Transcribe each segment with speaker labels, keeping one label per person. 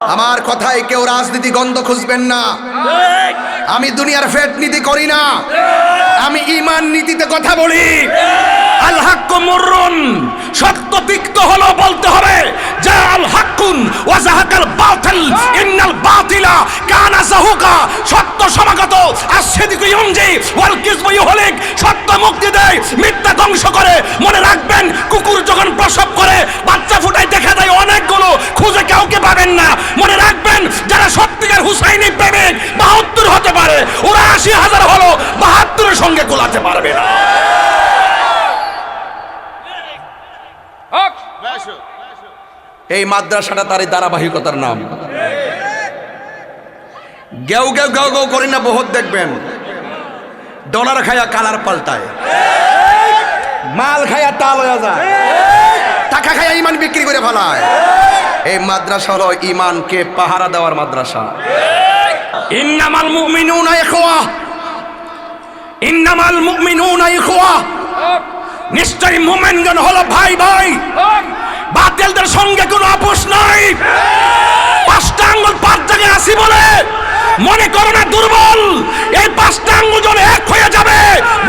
Speaker 1: আমার কথায় কেউ রাজনীতি গন্ধ খুঁজবেন না। আমি দুনিয়ার ফেট নীতি করি না। আমি ইমান নীতিতে কথা বলি। আল হাক্কু মুররুন। সত্য তিক্ত বলতে হবে যে আল হাক্কুন ওয়া জাহাকাল বাতিল বাতিলা কানা জাহুকা। সত্য সমাগত আর সেদিকে ইউনজি ওয়াল কিসবু ইউহলিক। সত্য মুক্তি দেয়, মিথ্যা ধ্বংস করে। মনে রাখবেন, কুকুর যখন প্রসব করে, বাচ্চা ফুটায় দেখা যায় অনেকগুলো, খুঁজে কাউকে পাবেন না। মনে রাখবেন, যারা সত্যিকার হুসাইনি প্রেমিক, বাহাত্তর হতে পারে। ওরা আশি হাজার হলো বাহাত্তরের সঙ্গে গোলাতে পারবে না। এই মাদ্রাসাটা তার এই ধারাবাহিকতার নাম। গেউ গেউ গেউ গেউ করি না বহুত দেখবেন। ডলার খায়া কালার পাল্টায়। মাল খায়া তাল হয়ে যায়। টাকা খায়া ইমান বিক্রি করে ফেলায়। এই মাদ্রাসা হলো ইমানকে পাহারা দেওয়ার মাদ্রাসা। ইন্নামাল মুমিনুনা ইখওয়া। ইন্নামাল মুমিনুনা ইখওয়া। নিশ্চয়ই মুমিনগণ হলো ভাই ভাই বাতিলদের সঙ্গে কোনো আপোষ নাই। পাঁচটা আঙ্গুল পাঁচ জায়গায় আসি বলে মনে করো না, দুর্বল। এই পাঁচটা আঙ্গুল যখন এক হয়ে যাবে,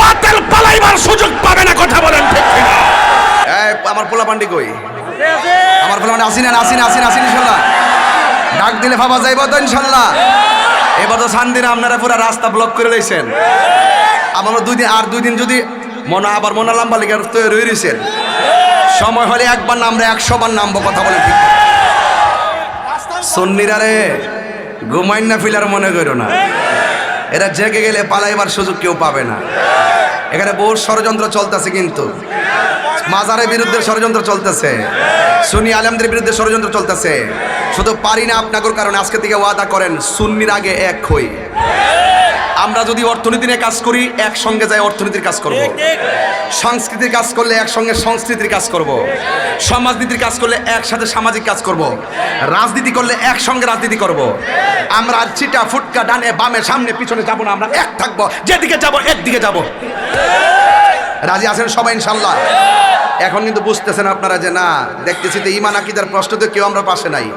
Speaker 1: বাতিল পালাইবার সুযোগ পাবে না, কথা বলেন ঠিক আমার পোলা পান্ডি কই? আমার পোলা পান্ডি, আসিনা আসিনা আসিনা আসিনা, ইনশাল্লাহ। ডাক দিলে ভাবা যাইব তো, ইনশাল্লাহ। এবার তো শান্তির আপনারা পুরো রাস্তা ব্লক করে লইছেন। আমার দুই দিন আর দুই দিন যদি মনে আবার মনে লাম্বা লেগে তৈরি রয়েছেন সময় হলে একবার নামরে একশো বার নামবো, কথা বলে ঠিক। সন্নিরা রে, ঘুমাইন না ফিলার মনে করো না। এরা জেগে গেলে পালাইবার সুযোগ কেউ পাবে না। এখানে বহু ষড়যন্ত্র চলতেছে কিন্তু। মাজারের বিরুদ্ধে ষড়যন্ত্র চলতেছে। সুন্নি আলেমদের বিরুদ্ধে ষড়যন্ত্র চলতেছে। শুধু পারি না আপনাদের কারণে আজকে থেকে ওয়াদা করেন, সুন্নির আগে এক হই। আমরা যদি অর্থনীতি নিয়ে কাজ করি একসঙ্গে যাই অর্থনীতির কাজ করব। সংস্কৃতির কাজ করলে একসঙ্গে সংস্কৃতির কাজ করব। সমাজনীতির কাজ করলে একসাথে সামাজিক কাজ করব। রাজনীতি করলে একসঙ্গে রাজনীতি করব। আমরা চিটা ফুটকা ডানে বামে সামনে পিছনে যাব না আমরা এক থাকব। যেদিকে যাব একদিকে যাব। রাজি আছেন সবাই ইনশাল্লাহ এখন কিন্তু বুঝতেছেন আপনারা যে না দেখতেছি তো ইমান আকিদার প্রশ্ন তো কেউ আমরা পাশে নাই।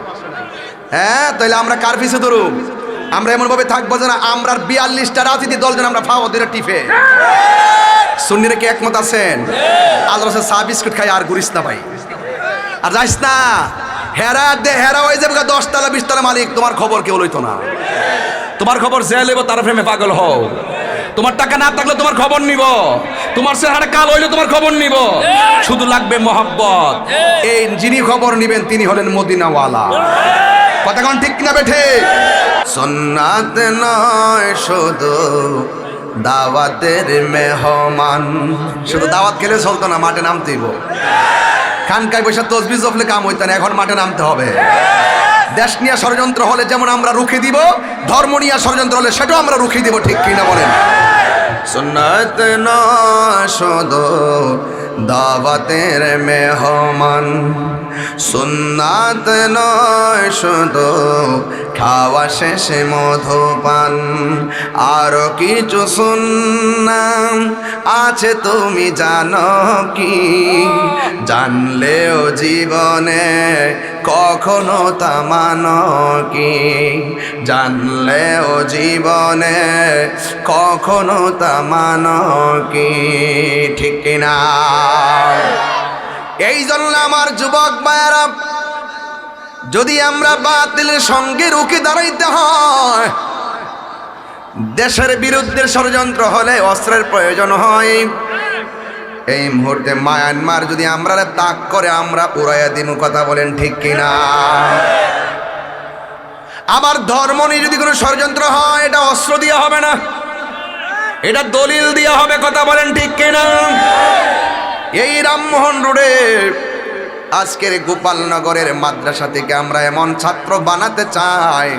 Speaker 1: হ্যাঁ তাহলে আমরা কার পিছে ধরুম? আমরা এমন ভাবে থাকব যে না আমরা বিয়াল্লিশটা রাজনীতি দল যেন আমরা ফাও দিলে টিফে সুন্নিরা কি একমত আছেন? আল্লাহ চা বিস্কুট খাই আর ঘুরিস না ভাই। আর যাইস না। হেরা দে, হেরা হয়ে যাবে দশতলা, বিশতলা মালিক। তোমার খবর কেউ লইতো না। তোমার খবর যে লইব তার প্রেমে পাগল হও। তোমার টাকা না থাকলে তোমার খবর নিব। তোমার চেহারা কাল হইলে তোমার খবর নিব। শুধু লাগবে মোহাব্বত। এই যিনি খবর নিবেন, তিনি হলেন মদিনাওয়ালা। কথা কোন ঠিক কিনা বেঠে? সন্নাত নয় শুধু দাওয়াতের মেহমান। শুধু দাওয়াত খেলে চলতো না মাঠে নামতেইব খানকায় বসে তসবি জফলে কাম হইতো না এখন মাঠে নামতে হবে। দেশ নিয়ে ষড়যন্ত্র হলে যেমন আমরা রুখে দিব ধর্ম নিয়ে ষড়যন্ত্র হলে সেটাও আমরা রুখে দিব ঠিক কিনা বলেন? সুন্নাত নয় শুধু দাওয়াতের মেহমান। সুন্নাত নয়, শুধু খাওয়া শেষে মধুপান। আরও কিছু শুননাম আছে, তুমি জানো কি? জানলেও জীবনে কখনো তা মানো কি? জানলেও জীবনে কখনো তা মানো কি? ঠিক কিনা? এই জন্য আমার যুবক ভাইয়ারা, যদি আমরা বাতিলের সঙ্গে রুখে দাঁড়াইতে হয়, দেশের বিরুদ্ধে ষড়যন্ত্র হলে অস্ত্রের প্রয়োজন হয়। এই মুহূর্তে মায়ানমার যদি আমরা তাক করে, আমরা উড়াইয়া দিন কথা বলেন ঠিক কিনা? আমার ধর্ম নিয়ে যদি কোনো ষড়যন্ত্র হয়, এটা অস্ত্র দিয়ে হবে না। এটা দলিল দিয়ে হবে কথা বলেন ঠিক কিনা? এই রামমোহন রোডে আজকের গোপালনগরের মাদ্রাসা থেকে আমরা এমন ছাত্র বানাতে চাই,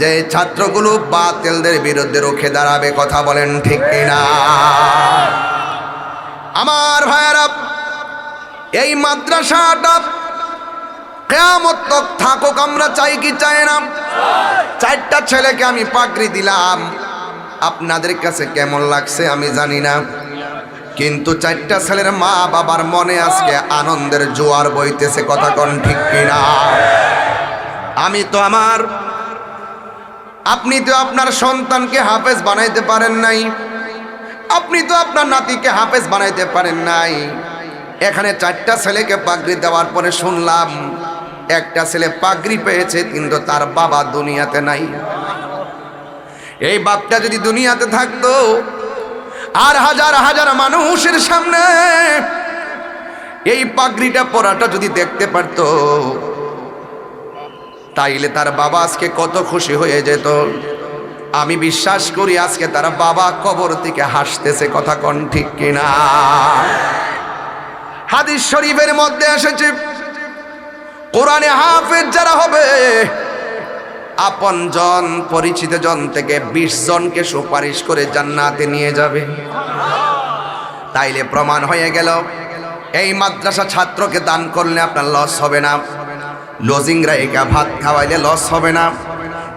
Speaker 1: যে ছাত্রগুলো বাতিলদের বিরুদ্ধে রুখে দাঁড়াবে, কথা বলেন ঠিক কিনা? আমার ভাইয়েরা, এই মাদ্রাসাটা কেয়ামত থাকুক, আমরা চাই কি চাই না? চারটা ছেলেকে আমি পাকড়ি দিলাম। আপনাদের কাছে কেমন লাগছে আমি জানি না। কিন্তু চারটা ছেলের মা বাবার মনে আজকে আনন্দের জোয়ার বইতেছে, কথা কন ঠিক কিনা? আমি তো আমার, আপনি তো আপনার সন্তানকে হাফেজ বানাইতে পারেন নাই, আপনি তো আপনার নাতিকে হাফেজ বানাইতে পারেন নাই। এখানে চারটা ছেলেকে পাগড়ি দেওয়ার পরে শুনলাম, একটা ছেলে পাগড়ি পেয়েছে, কিন্তু তার বাবা দুনিয়াতে নাই। এই বাপটা যদি দুনিয়াতে থাকতো আর হাজার হাজার মানুষের সামনে এই পাগড়িটা পরাটা যদি দেখতে পারতো, তাইলে তার বাবা আজকে কত খুশি হয়ে যেত। আমি বিশ্বাস করি আজকে তার বাবা কবর থেকে হাসতেছে, কথা কন ঠিক কিনা। হাদিস শরীফের মধ্যে এসেছে, কোরআনে হাফেজ যারা হবে আপন জন পরিচিত জন থেকে বিশ জনকে সুপারিশ করে জান্নাতে নিয়ে যাবে। তাইলে প্রমাণ হয়ে গেল, এই মাদ্রাসা ছাত্রকে দান করলে আপনার লস হবে না। লজিংরা একা ভাত খাওয়াইলে লস হবে না।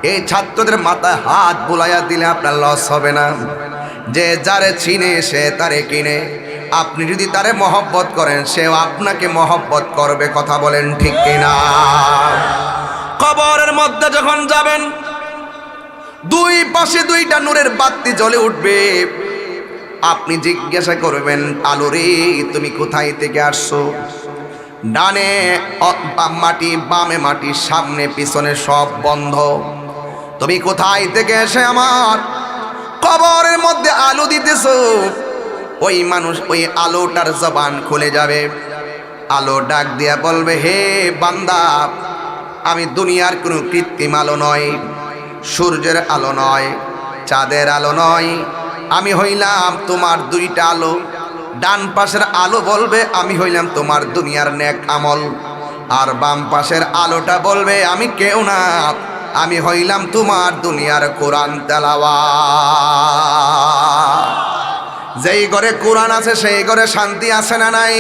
Speaker 1: এই ছাত্রদের মাথায় হাত বুলাইয়া দিলে আপনার লস হবে না। যে যারে চিনে, সে তারে কিনে। আপনি যদি তারে মহব্বত করেন, সেও আপনাকে মহব্বত করবে, কথা বলেন ঠিক কিনা? কবরের মধ্যে যখন যাবেন, দুই পাশে দুইটা নূরের বাতি জ্বলে উঠবে। আপনি জিজ্ঞাসা করবেন, আলো রে, তুমি কোথায় থেকে আসছো? ডানে মাটি, বামে মাটি, সামনে, পিছনে সব বন্ধ। তুমি কোথায় থেকে এসে আমার কবরের মধ্যে আলো দিতেছো? ওই মানুষ, ওই আলোটার জবান খুলে যাবে। আলো ডাক দিয়া বলবে, হে বান্দা আমি দুনিয়ার কোনো কৃত্রিম আলো নয়, সূর্যের আলো নয়, চাঁদের আলো নয়। আমি হইলাম তোমার দুইটা আলো। ডান পাশের আলো বলবে, আমি হইলাম তোমার দুনিয়ার নেক আমল। আর বাম পাশের আলোটা বলবে, আমি কেউ না। আমি হইলাম তোমার দুনিয়ার কোরআন তেলাওয়া যেই ঘরে কোরআন আছে, সেই ঘরে শান্তি আছে না নাই?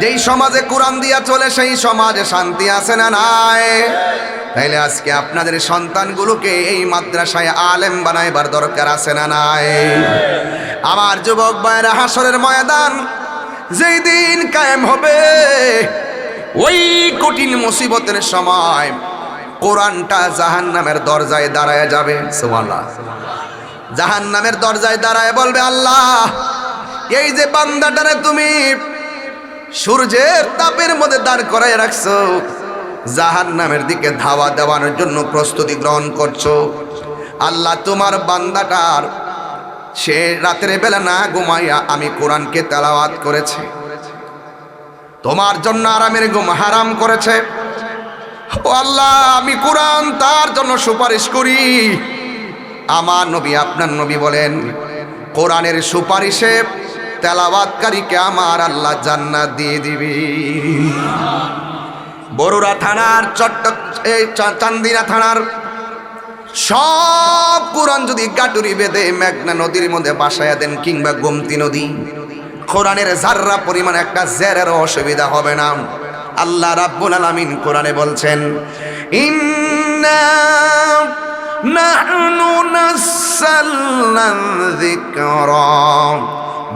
Speaker 1: যেই সমাজে কোরআন দিয়া চলে, সেই সমাজে শান্তি আছে না নাই? তাইলে আজকে আপনাদের সন্তানগুলোকে এই মাদ্রাসায় আলেম বানাইবার দরকার আছে না নাই? আমার যুবক ভাইয়েরা, হাসরের ময়দান যেই দিন কায়েম হবে, ওই কঠিন মুসিবতের সময় কোরআনটা জাহান নামের দরজায় দাঁড়ায় যাবে। সুবহানাল্লাহ। জাহান নামের দরজায় দাঁড়ায় বলবে, আল্লাহ, এই যে বান্দাটারে তুমি সূর্যের তাপের মধ্যে দাঁড় করায় রাখছো জাহান নামের দিকে ধাওয়া দেওয়ানোর জন্য প্রস্তুতি গ্রহণ করছ। আল্লাহ, তোমার বান্দাটার সে রাতের বেলা না ঘুমাইয়া আমি কোরআনকে তেলাওয়াত করেছে। তোমার জন্য আরামের ঘুম হারাম করেছে। ও আল্লাহ, আমি কোরআন তার জন্য সুপারিশ করি। আমার নবী, আপনার নবী বলেন, কোরআনের সুপারিশে তেলাবাতকারীকে আমার আল্লাহ জান্নাত দিয়ে দিবি। বড়ুরা থানার চট্ট, এই চান্দিনা থানার সব কোরআন যদি গাটুরি বেঁধে মেঘনা নদীর মধ্যে বাসায় দেন কিংবা গোমতি নদী, কোরআনের জাররা পরিমাণ একটা জেরের অসুবিধা হবে না। আল্লাহ রাব্বুল আলামিন কোরআনে বলছেন, ইন্না নাসালনা যিকরা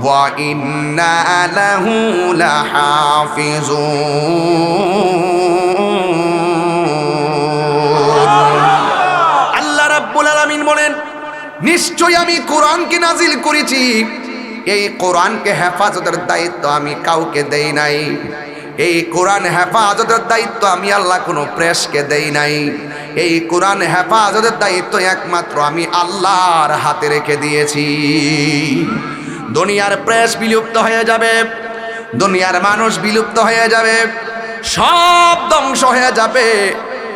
Speaker 1: ওয়া ইন্না লাহু লাহাফিজুন আল্লাহ রাব্বুল আলামিন বলেন, নিশ্চয়ই আমি কোরআনকে নাজিল করেছি। এই কোরআনকে হেফাজতের দায়িত্ব আমি কাউকে দেই নাই। এই কোরআন হেফাজতের দায়িত্ব আমি আল্লাহ কোনো প্রেসকে দেই নাই। এই কোরআন হেফাজতের দায়িত্ব একমাত্র আমি আল্লাহর হাতে রেখে দিয়েছি। দুনিয়ার প্রেস বিলুপ্ত হয়ে যাবে, দুনিয়ার মানুষ বিলুপ্ত হয়ে যাবে, সব ধ্বংস হয়ে যাবে।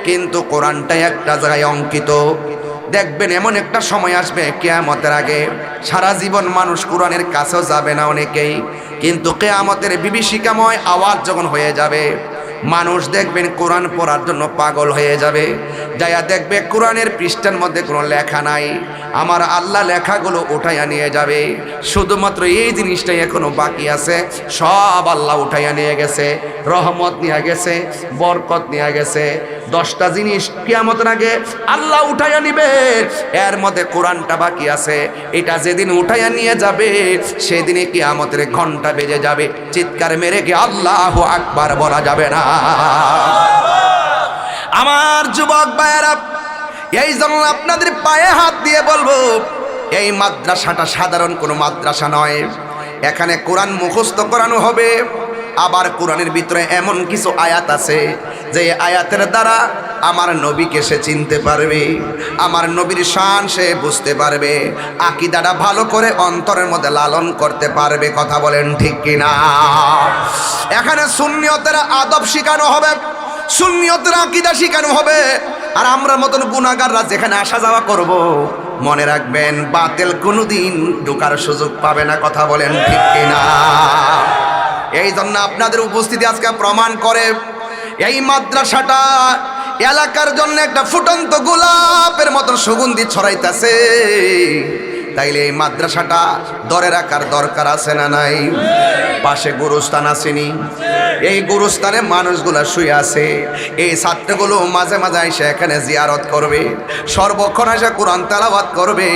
Speaker 1: কিন্তু কোরআনটাই একটা জায়গায় অঙ্কিত। দেখবেন এমন একটা সময় আসবে, কেয়ামতের আগে সারা জীবন মানুষ কোরআনের কাছেও যাবে না অনেকেই। কিন্তু কেয়ামতের বিভীষিকাময় আওয়াজ যখন হয়ে যাবে, মানুষ দেখবেন কোরআন পড়ার জন্য পাগল হয়ে যাবে। যাইয়া দেখবে কোরআনের পৃষ্ঠার মধ্যে কোনো লেখা নাই। আমার আল্লাহ লেখাগুলো উঠাইয়া নিয়ে যাবে। শুধুমাত্র এই জিনিসটাই এখনও বাকি আছে। সব আল্লাহ উঠাইয়া নিয়ে গেছে। রহমত নিয়ে গেছে, বরকত নিয়ে গেছে। দশটা জিনিস কিয়ামতের আগে আল্লাহ উঠাইয়া নিবে। এর মধ্যে কোরআনটা বাকি আছে। এটা যেদিন উঠাইয়া নিয়ে যাবে, সেদিনে কিয়ামতের ঘণ্টা বেজে যাবে। চিৎকার মেরে কি আল্লাহ আকবার বলা যাবে না। আমার যুবক ভাইয়েরা, এই জন্য আপনাদের পায়ে হাত দিয়ে বলব, এই মাদ্রাসাটা সাধারণ কোনো মাদ্রাসা নয়। এখানে কোরআন মুখস্থ করানো হবে। আবার কোরআনের ভিতরে এমন কিছু আয়াত আছে যে আয়াতের দ্বারা আমার নবীকে সে চিনতে পারবে, আমার নবীর শান সে বুঝতে পারবে, আকিদাটা ভালো করে অন্তরের মধ্যে লালন করতে পারবে, কথা বলেন ঠিক কিনা? এখানে সুন্নিয়তের আদব শেখানো হবে, সুন্নিয়তের আকিদা শেখানো হবে, আর আমরা মতন গুণাগাররা যেখানে আসা যাওয়া করব, মনে রাখবেন, বাতিল কোনোদিন ঢোকার সুযোগ পাবে না, কথা বলেন ঠিক কিনা? এই জন্য আপনাদের উপস্থিতি আজকে প্রমাণ করে এই মাদ্রাসাটা এলাকার জন্য একটা ফুটন্ত গোলাপের মতন সুগন্ধি ছড়াইতেছে। তাইলে এই মাদ্রাসাটা ধরে রাখার দরকার আছে না নাই? পাশে গুরুস্থান আসেনি। এই গুরুস্থানে মানুষগুলো শুয়ে আছে। এই ছাত্রগুলো মাঝে মাঝে এসে এখানে জিয়ারত করবে। সর্বক্ষণ এসে কোরআন তেলাবাদ করবে।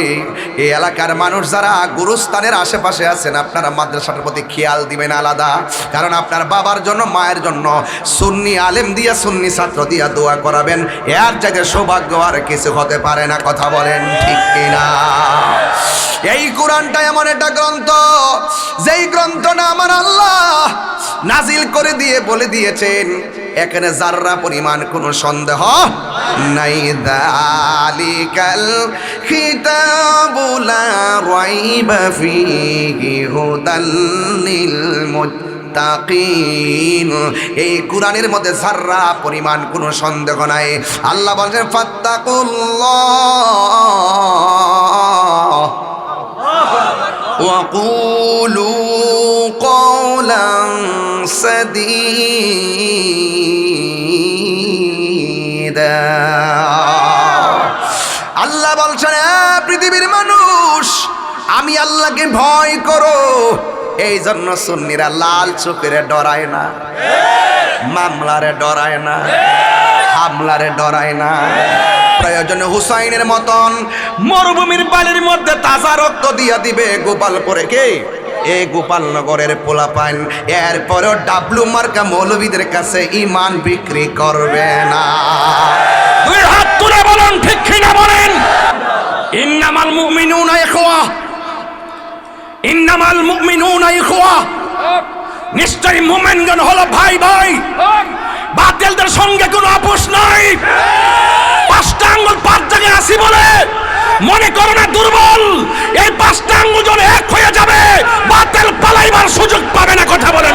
Speaker 1: এই এলাকার মানুষ যারা গুরুস্থানের আশেপাশে আছেন, আপনারা মাদ্রাসাটার প্রতি খেয়াল দিবেন আলাদা। কারণ আপনার বাবার জন্য, মায়ের জন্য সুন্নি আলেম দিয়া, সুন্নি ছাত্র দিয়া দোয়া করাবেন। এর জায়গায় সৌভাগ্য আর কিছু হতে পারে না, কথা বলেন ঠিক কিনা? এই কোরআনটা এমন একটা গ্রন্থ। যেই গ্রন্থটা আমার আল্লাহ নাজিল করে দিয়ে বলে দিয়েছেন, এখানে জাররা পরিমাণ কোনো সন্দেহ নাই। দালিকাল খিতাবুলা রাইবা ফিহি হুদাল লিল মুত্তাকিন মুত্তাকিন। এই কুরআনের মধ্যে সাররা পরিমাণ কোনো সন্দেহ নাই। আল্লাহ বলছেন, ফাত্তাকুল্লাহ। ওয়াকুলু কওলান সাদীদা। আল্লাহ বলছেন পৃথিবীর মানুষ, আমি আল্লাহকে ভয় করো। এই জন্য সুন্নিরা লাল চোখেরে ডরায় না। মামলারে ডরায় না। হামলারে ডরায় না। প্রয়োজনে হুসাইনের মতন মরুভূমির বালির মধ্যে তাজা রক্ত দিয়া দিবে গোপালপুরে কে? এ গোপালনগরের পোলা পাইন এরপরেও ডাবলু মার্কা মৌলবীদের কাছে ইমান বিক্রি করবে না।
Speaker 2: দুই হাত তুলে বলেন, ঠিক কিনা বলেন? ইন্নামাল মুমিনুনা ইখওয়া। ইন্নামাল মুমিনুনা ইখওয়া। নিশ্চয়ই মুমিনগণ হলো ভাই ভাই। বাতিলদের সঙ্গে কোনো আপোষ নাই। পাঁচটা আঙ্গুল পাঁচ জায়গায় আসি বলে মনে করো না দুর্বল। এই পাঁচটা আঙ্গুল যখন এক হয়ে যাবে, বাতিল পালাইবার সুযোগ পাবে না, কথা বলেন।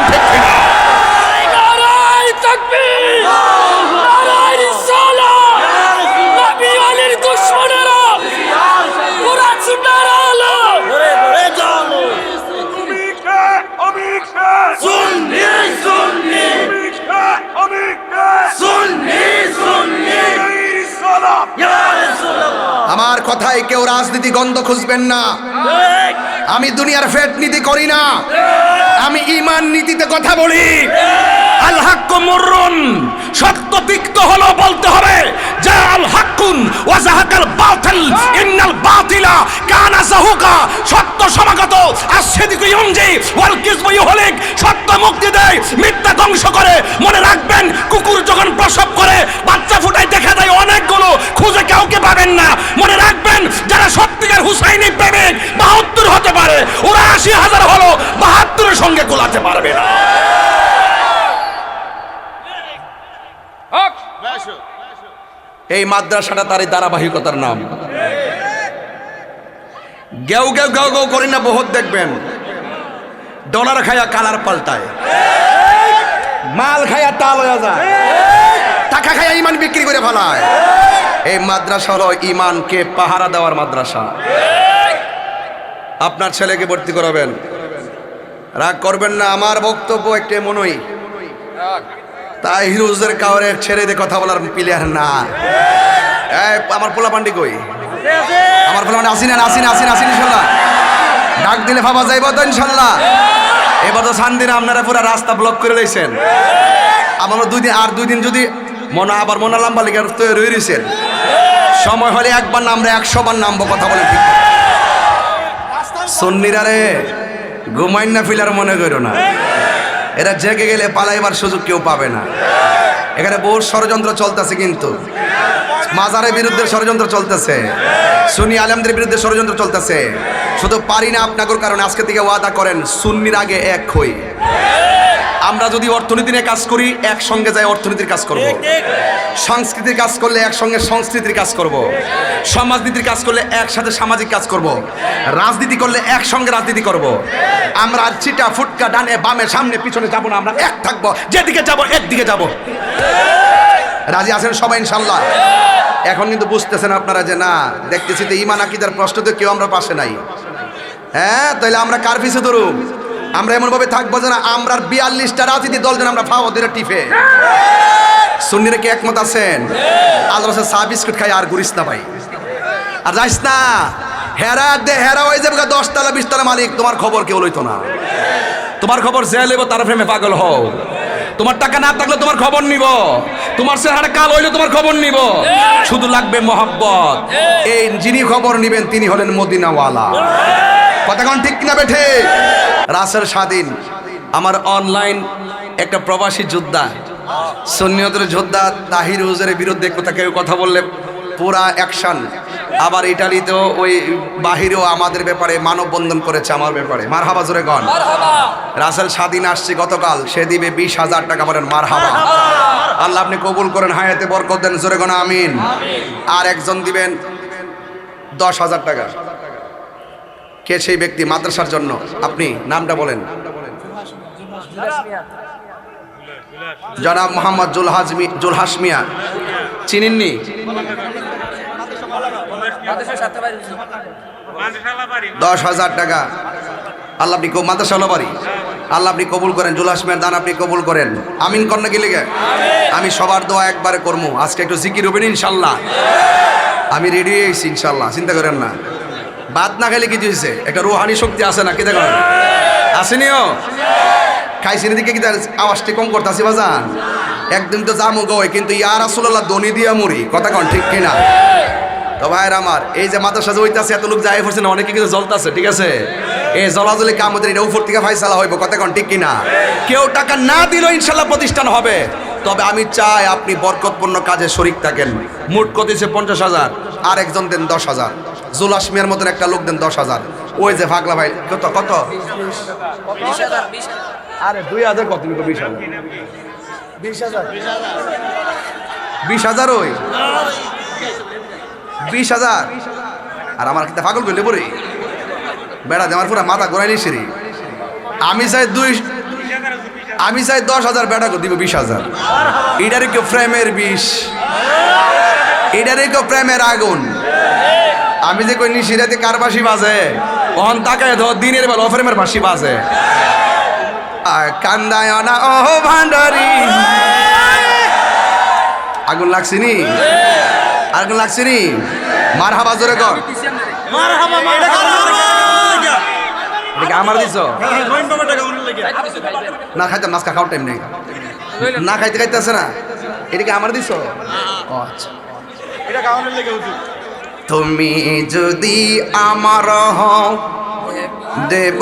Speaker 1: কথায় কেউ রাজনীতি গন্ধ খুঁজবেন না। আমি দুনিয়ার ফেট নীতি করি না। আমি ইমান নীতিতে কথা বলি।
Speaker 2: আল্লাহ মরুন সত্য তিক্ত হলো বলতে হবে যে আল হাক্কুন ওয়া জাহাকাল বাতিল ইন্নাল বাতিলা কানা জাহুকা সত্য সমাগত আসিদিকু ইউনজি ওয়াল কিসবু ইউহলিক সত্য মুক্তি দেয় মিথ্যা ধ্বংস করে মনে রাখবেন কুকুর যখন প্রসব করে বাচ্চা ফুটায় দেখা যায় অনেকগুলো খুঁজে কাউকে পাবেন না। মনে রাখবেন যারা সত্যিকার হুসাইনি প্রেমিক বাহাত্তর হতে পারে ওরা আশি হাজার হলো বাহাত্তরের সঙ্গে কোলাতে পারবে না।
Speaker 1: এই মাদ্রাসাটা তারই ধারাবাহিকতার নাম। গেউ গেউ গেউ গেউ করি না, বহুত দেখবেন। ডলার খায়া কালার পাল্টায়। মাল খায়া তাল হয়ে যায়। টাকা খায়া ইমান বিক্রি করে ফেলায়। এই মাদ্রাসা হলো ইমানকে পাহারা দেওয়ার মাদ্রাসা। আপনার ছেলেকে ভর্তি করাবেন। রাগ করবেন না, আমার বক্তব্য একটু মনই তাই হিরোজদের কাউরে ছেড়ে দিয়ে কথা বলার প্লেয়ার না। আমার পোলা পান্ডি কই? আমার পোলা পান্ডি আসিনা আসিনা আসিনা, আসিন, ইনশাল্লাহ। ডাক দিলে ভাবা যাইব তো, ইনশাল্লাহ। এবার তো শান্তির আপনারা পুরো রাস্তা ব্লক করে লইছেন। আমার দুই দিন, আর দুই দিন যদি মনে আবার মনে লাম্বা লেগে তৈরি রয়েছেন সময় হলে একবার নামরে, একশো বার নামবো, কথা বলে ঠিক সন্নিরা রে ঘুমাইন না ফিলার মনে করো না। এরা জেগে গেলে পালাইবার সুযোগ কেউ পাবে না। এখানে বহু ষড়যন্ত্র চলতেছে কিন্তু। মাজারের বিরুদ্ধে ষড়যন্ত্র চলতেছে। সুনি আলমদের বিরুদ্ধে ষড়যন্ত্র চলতেছে। শুধু পারি না আপনাদের কারণে আজকে থেকে ওয়াদা করেন, সুন্নির আগে এক হই। আমরা যদি অর্থনীতি নিয়ে কাজ করি একসঙ্গে যাই অর্থনীতির কাজ করব। সংস্কৃতির কাজ করলে একসঙ্গে সংস্কৃতির কাজ করব। সমাজনীতির কাজ করলে একসাথে সামাজিক কাজ করব। রাজনীতি করলে একসঙ্গে রাজনীতি করব। আমরা চিটা ফুটকা ডানে বামে সামনে পিছনে যাব না আমরা এক থাকব। যেদিকে যাব একদিকে যাব। রাজি আছেন সবাই ইনশাল্লাহ এখন কিন্তু বুঝতেছেন আপনারা যে না দেখতেছি তো ইমান আকিদার প্রশ্ন তো কেউ আমরা পাশে নাই। হ্যাঁ তাহলে আমরা কার পিছে ধরুম? আমরা এমন ভাবে থাকব যে না আমরা বিয়াল্লিশটা রাজনীতি দল যেন আমরা ফাও দিনে টিফে সুন্নিরা কি একমত আছেন? আল্লাহ চা বিস্কুট খাই আর ঘুরিস না ভাই। আর যাইস না। হেরা দে, হেরা হয়ে যাবে দশতলা, বিশতলা মালিক। তোমার খবর কেউ লইতো না।
Speaker 2: তোমার খবর যে লেব তার প্রেমে পাগল হও। তোমার টাকা না থাকলে তোমার খবর নিব। তোমার চেহারা কাল হইলে তোমার খবর নিব। শুধু লাগবে মহব্বত।
Speaker 1: এই যিনি খবর নিবেন, তিনি হলেন মদিনাওয়ালা। কতক্ষণ ঠিক কিনা বেঠে? রাসেল স্বাধীন আমার অনলাইন একটা প্রবাসী যোদ্ধা সন্নিয়তের যোদ্ধা তাহির হুজুরের বিরুদ্ধে কোথা কেউ কথা বললে পুরা অ্যাকশন আবার ইটালিতেও ওই বাহিরেও আমাদের ব্যাপারে মানববন্ধন করেছে আমার ব্যাপারে। মার হাবা জোরে গণ। রাসেল স্বাধীন আসছে গতকাল সে দিবে বিশ হাজার টাকা বলেন মার হাবা আল্লাহ আপনি কবুল করেন হায়াতে বরকত দেন জোরে গণ আমিন। আর একজন দিবেন দশ হাজার টাকা। কে সেই ব্যক্তি মাদ্রাসার জন্য? আপনি নামটা বলেন। জনাব মোহাম্মদ জুল হাসমিয়া চিনেননি? দশ হাজার টাকা। আল্লাহ আপনি মাদ্রাসা বাড়ি আল্লাহ আপনি কবুল করেন। জুল হাসমিয়ার দান আপনি কবুল করেন। আমিন কন্যা কি লেগে? আমি সবার দোয়া একবারে করব আজকে একটু জিকির হবেন ইনশাল্লাহ। আমি রেডি হয়েছি ইনশাল্লাহ। চিন্তা করেন না। ভাত না খেলে কি হয়েছে একটা রুহানি শক্তি আছে না কি দেখেন আসেনিও? খাইছি দিকে কি আওয়াজটি কম করতেছি বাজান? একদিন তো জামু গয় কিন্তু ইয়ার আসল্লাহ দনি দিয়া মুড়ি কথা কন, ঠিক কিনা? তো ভাইয়ের আমার, এই যে মাথা সাজা হইতাছে, এত লোক যাই পড়ছে না, অনেকে কিন্তু জ্বলতাছে, ঠিক আছে? এই জলাজলি কামদের এটা উপর থেকে ফাইসালা হইব, কথা কন, ঠিক কিনা? কেউ টাকা না দিলেও ইনশাল্লাহ প্রতিষ্ঠান হবে। তবে আমি চাই আপনি বরকতপূর্ণ কাজে শরিক থাকেন। মোট কত পঞ্চাশ হাজার। আর একজন দেন দশ হাজার। জুলাস মিয়ার মতন একটা লোক দেন দশ হাজার। ওই যে ফাগলা ভাই কত কত? আরে দুই হাজার কত? বিশ হাজার। বিশ হাজার। ওই? বিশ হাজার। আর আমার কিতা পাগল করলে পরে? বেড়া আমার পুরা মাথা ঘোরাই নিছি রে। আমি চাই দুই আমি চাই দশ হাজার বেড়া দিব বিশ হাজার। এটারে কেউ প্রেমের বিষ। এটারে কেউ প্রেমের আগুন। আমি যে কই নিশিরাতে কার বাসি বাজে? অন তাকায় ধর দিনের বেলা অফরেমের বাসি বাজে। কান্দায় না ও ভান্ডারি। আগুন লাগছে নি? আগুন লাগছে নি? মার হাবা জোরে কর? এটা আমার দিছ? না খাইতাম নাস্তা খাওয়ার টাইম নেই। না খাইতে খাইতে আছে না? এটা কি আমার দিছ? ও আচ্ছা। তুমি যদি আমার হও, দেব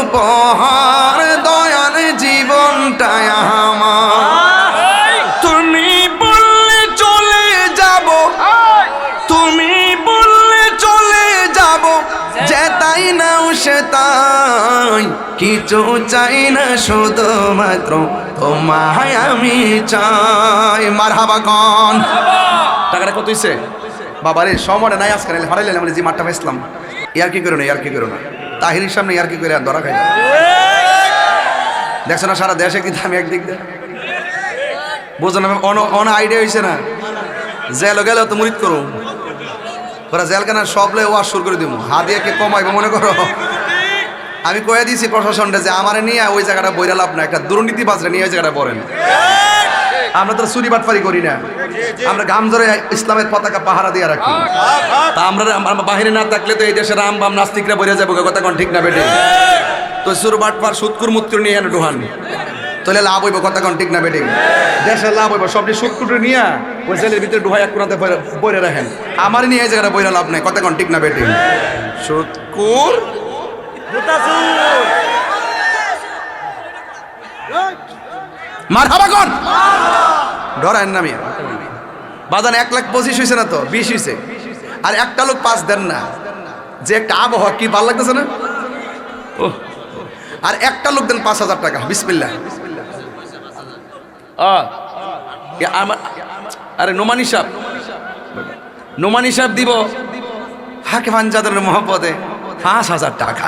Speaker 1: উপহার দয়াল জীবনটাই আমার। তুমি বললে চলে যাব, তুমি বললে চলে যাব, যে তাই নাও সে তাই। কিছু চাই না শুধুমাত্র তোমায় আমি চাই। মার হাবা কন টাকাটা কত বাবা রে সমরে নাই আজকে হারাইলেন আমরা যে মাঠটা পাইছিলাম ইয়ার কি করো না, ইয়ার কি করো না? তাহিরির সামনে ইয়ার কি করে আর ধরা খাই দেখছ না, সারা দেশে কিন্তু আমি একদিক দিয়ে? বুঝো না অন আইডিয়া হয়েছে না? জেল গেলেও তো মুরিদ করো। ওরা সব লে ওয়াশ শুরু করে দিব হাদিয়া কে কমাইবো মনে করো? আমি কয়ে দিয়েছি প্রশাসনটা যে আমার নিয়ে ওই জায়গাটা বইরা লাভ না একটা দুর্নীতি বাজরে নিয়ে ওই জায়গাটা পড়েন। আমরা তো চুরি বাটফারি করি না। আমরা গাম ধরে ইসলামের পতাকা পাহারা দিয়ে রাখি। তা আমরা বাহিরে না থাকলে তো এই দেশে রাম বাম নাস্তিকরা বইরা যাব কথা কোন ঠিক না বেটে? তো সুর বাটপার সুৎকুর মুত্র নিয়ে এনে ডুহান তাহলে লাভ হইব কথা কোন ঠিক না বেটে? দেশে লাভ হইব সবটি সুৎকুটে নিয়ে ওই জেলের ভিতরে ডুহাই এক কোনাতে বইরে রাখেন। আমার নিয়ে এই জায়গাটা বইরা লাভ নাই কথা কোন ঠিক না বেটে? সুৎকুর? মার হাবা কোন? ডরায়েন না বাজান এক লাখ পঁচিশ হয়েছে না তো? বিশ হয়েছে আর একটা লোক পাঁচ দেন না। যে একটা আবহাওয়া কি ভালো লাগতেছে না? ওহ। আর একটা লোক দেন পাঁচ হাজার টাকা। বিসমিল্লা আরে নোমানি সাহ নোমানি সাহ দিব। হাকে ফানজাদের মহব্বতে? পাঁচ হাজার টাকা।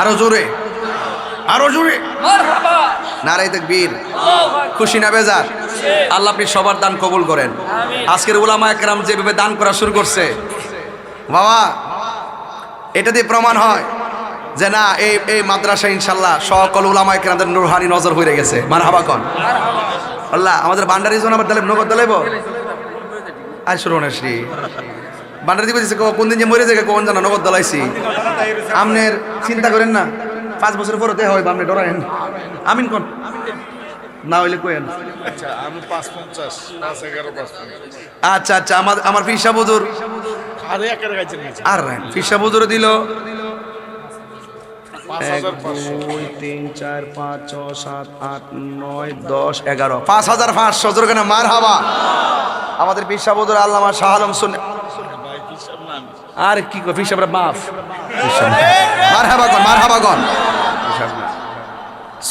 Speaker 1: আরও জোরে। আরও জোরে।
Speaker 3: মারহাবা
Speaker 1: নারাই বীর খুশি না বেজার? আল্লাহ আপনি সবার দান কবুল করেন। আজকের উলামা একরাম যেভাবে দান করা শুরু করছে বাবা এটা দিয়ে প্রমাণ হয় যে না এই এই মাদ্রাসা ইনশাল্লাহ সকল উলামা একরামদের নুরহানি নজর হয়ে গেছে। মার হাবা কন। আল্লাহ আমাদের বান্ডারি জন আবার দালেব নগদ দালেব আজ শুরু না শ্রী বান্ডারি দিবে কোন দিন যে মরে যায় কোন জানা নগদ দলাইছি। আমনের চিন্তা করেন না। পাঁচ বছর পরে দেহ হয় আপনি ডরায়েন আমিন কোন? না হইলে কোয়েন
Speaker 4: আচ্ছা
Speaker 1: আচ্ছা আচ্ছা আমার আমার ফিসা বুজুর
Speaker 4: আরে
Speaker 1: ফিসা বুজুর দিল। এক দুই তিন চার পাঁচ ছ সাত আট নয় দশ এগারো। পাঁচ হাজার পাঁচশো জোর কেন? মার হাবা আমাদের বুজুর আল্লামা শাহ আলম শুনে আর কি কো ফিসাবরা মাফ। মার হাবা গন মার হাবা গন।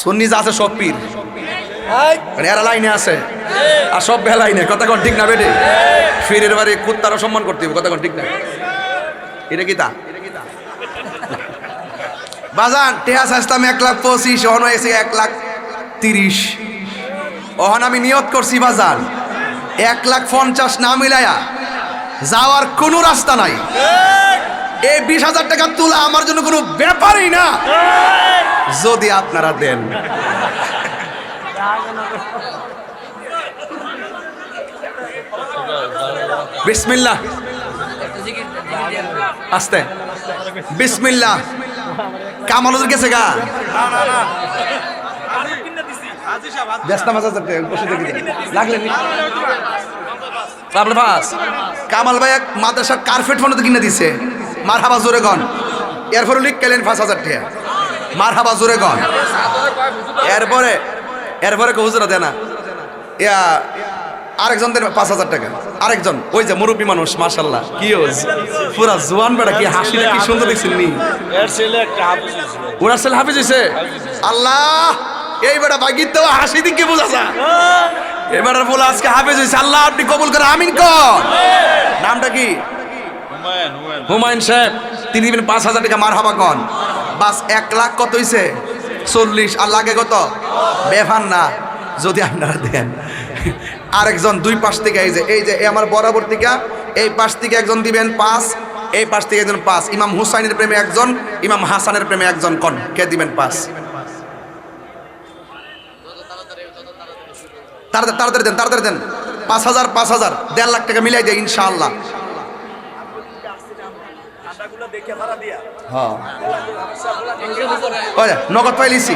Speaker 1: সুন্নি যা আছে সব পীর। মানে এরা লাইনে আছে। আর সব বে লাইনে কথা কোন ঠিক না বেটে? ফিরের বাড়ি কুত্তারও সম্মান করতে হবে কথা কোন ঠিক না? এটা কি তা? বাজান টেহাস আসতাম এক লাখ পঁচিশ অহন হয়েছে এক লাখ তিরিশ। অহন আমি নিয়ত করছি বাজান এক লাখ পঞ্চাশ না মিলায়া যাওয়ার কোনো রাস্তা নাই। এই বিশ হাজার টাকা তোলা আমার জন্য কোনো ব্যাপারই না। যদি আপনারা দেন। বিসমিল্লাহ। আস্তে। বিসমিল্লাহ। কামাল ওদের গেছে গা। ব্যস্ত মাছ আছে বসে দেখি। লাগলে নি? তারপরে বাস। কামাল ভাই এক মাদ্রাসার কার্পেট ফোনে কিনে দিছে। মার হাবা জোরে গন। এরপরে লিখ কেলেন পাঁচ হাজার টাকা। মার হাবা জোরে গন। এরপরে এরপরে হুজুরা দেনা। ইয়া আরেকজন দেন পাঁচ হাজার টাকা। আরেকজন ওই যে মুরব্বী মানুষ মাশাল্লাহ কি হোস পুরা জোয়ান বেড়া কি হাসিটা কি সুন্দর দেখছেন নি।
Speaker 4: এর ছেলে একটা হাফিজ ছিল
Speaker 1: ওনার ছেলে হাফিজ হয়েছে? আল্লাহ এই বেটা বাগির তো হাসি দিকে বোঝা যায়। এবার বলে আজকে হাফিজ হয়েছে। আল্লাহ আপনি কবুল করে আমিন কর নামটা কি?
Speaker 4: হুমায়ুন
Speaker 1: সাহেব, তিনি দিবেন পাঁচ হাজার টাকা মার হাবা কন। বাস এক লাখ কত হইছে? চল্লিশ। আর লাগে কত? বেফান না, যদি আপনারা দেন। আরেকজন দুই পাশ থেকে, এই যে এই যে আমার বরাবর থেকে, এই পাশ থেকে একজন দিবেন পাঁচ, এই পাশ থেকে একজন পাঁচ। ইমাম হুসাইনের প্রেমে একজন, ইমাম হাসানের প্রেমে একজন কন। কে দিবেন পাঁচ? তাড়াতাড়ি দেন তাড়াতাড়ি দেন। পাঁচ হাজার পাঁচ হাজার। দেড় লাখ টাকা মিলাই দেয়, ইনশাআল্লাহ। নগদ পাইলিছি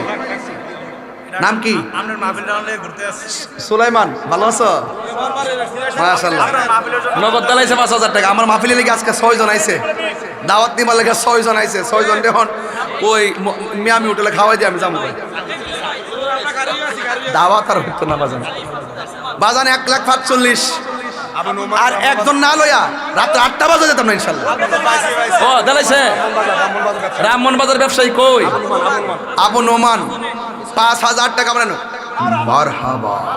Speaker 1: নাম কি?
Speaker 4: আপনার মাহফিলটা হলে ঘুরতে
Speaker 1: সুলাইমান ভালো আছো? মাশাআল্লাহ। নগদ দালাইছে পাঁচ হাজার টাকা। আমার মাহফিলে লেগে আজকে ছয় জন আইছে। দাওয়াত নিবার লেগে ছয় জন আইছে। ছয় জন দেখুন ওই ম- মিয়ামি হোটেলে খাওয়াই দিয়ে আমি যাব দাওয়াত আর হইতো না বাজান। বাজান এক লাখ পাঁচচল্লিশ। আর একজন না লইয়া রাত আটটা বাজে যেতাম না ইনশাল্লাহ। ও দালাইছে রামমোহন বাজার ব্যবসায়ী কই? আবু নোমান। পাঁচ হাজার টাকা আমরা মার হাবা